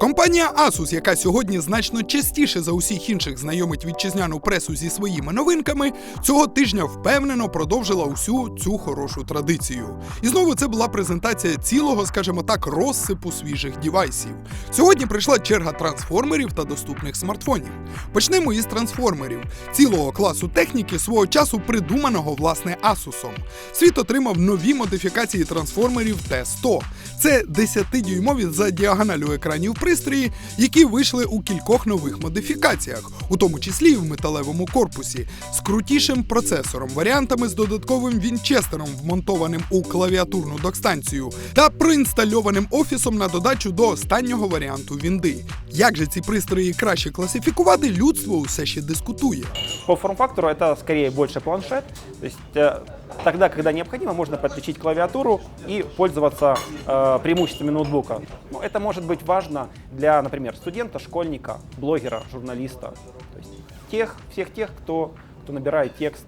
Компанія Asus, яка сьогодні значно частіше за усіх інших знайомить вітчизняну пресу зі своїми новинками, цього тижня впевнено продовжила усю цю хорошу традицію. І знову це була презентація цілого, скажімо так, розсипу свіжих дівайсів. Сьогодні прийшла черга трансформерів та доступних смартфонів. Почнемо із трансформерів, цілого класу техніки свого часу придуманого власне Asusом. Світ отримав нові модифікації трансформерів T100. Це 10-дюймові за діагоналю екранів пристрої, які вийшли у кількох нових модифікаціях, у тому числі і в металевому корпусі, з крутішим процесором, варіантами з додатковим вінчестером, вмонтованим у клавіатурну докстанцію, та проінстальованим офісом на додачу до останнього варіанту вінди. Як же ці пристрої краще класифікувати, людство усе ще дискутує. По форм-фактору это скорее больше планшет. То есть э, тогда, когда необходимо, можно подключить клавиатуру и пользоваться э, преимуществами ноутбука. Ну, это может быть важно для, например, студента, школьника, блогера, журналиста. То есть тех, всех тех, кто, кто набирает текст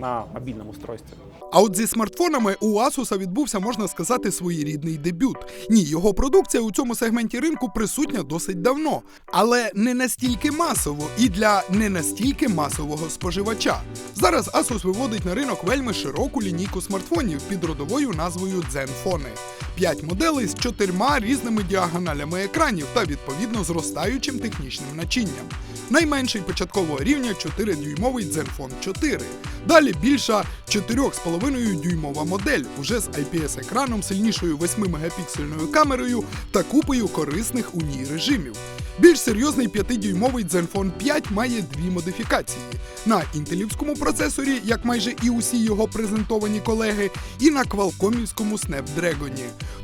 на мобільному устройстві. А от зі смартфонами у Asus відбувся, можна сказати, своєрідний дебют. Ні, його продукція у цьому сегменті ринку присутня досить давно, але не настільки масово і для не настільки масового споживача. Зараз Asus виводить на ринок вельми широку лінійку смартфонів під родовою назвою Zenfone. П'ять моделей з чотирма різними діагоналями екранів та відповідно зростаючим технічним начинням. Найменший початкового рівня 4-дюймовий Zenfone 4. Далі більша 4,5 дюймова модель, уже з IPS-екраном, сильнішою 8-мегапіксельною камерою та купою корисних у ній режимів. Більш серйозний 5-дюймовий Zenfone 5 має дві модифікації: на інтелівському процесорі, як майже і усі його презентовані колеги, і на квалкомівському Snapdragon.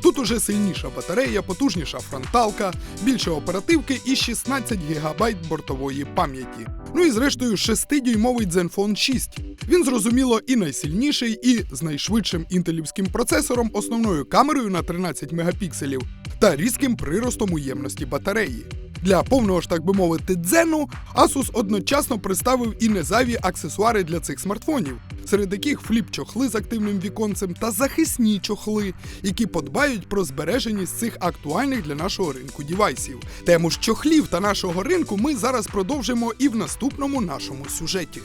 Тут уже сильніша батарея, потужніша фронталка, більше оперативки і 16 ГБ бортової пам'яті. Ну і зрештою 6-дюймовий Zenfone 6. Він зрозуміло і найсильніший, і з найшвидшим інтелівським процесором, основною камерою на 13 мегапікселів та різким приростом у ємності батареї. Для повного ж, так би мовити, дзену Asus одночасно представив і незайві аксесуари для цих смартфонів, серед яких фліп-чохли з активним віконцем та захисні чохли, які подбають про збереженість цих актуальних для нашого ринку дівайсів. Тему ж чохлів та нашого ринку ми зараз продовжимо і в наступному нашому сюжеті.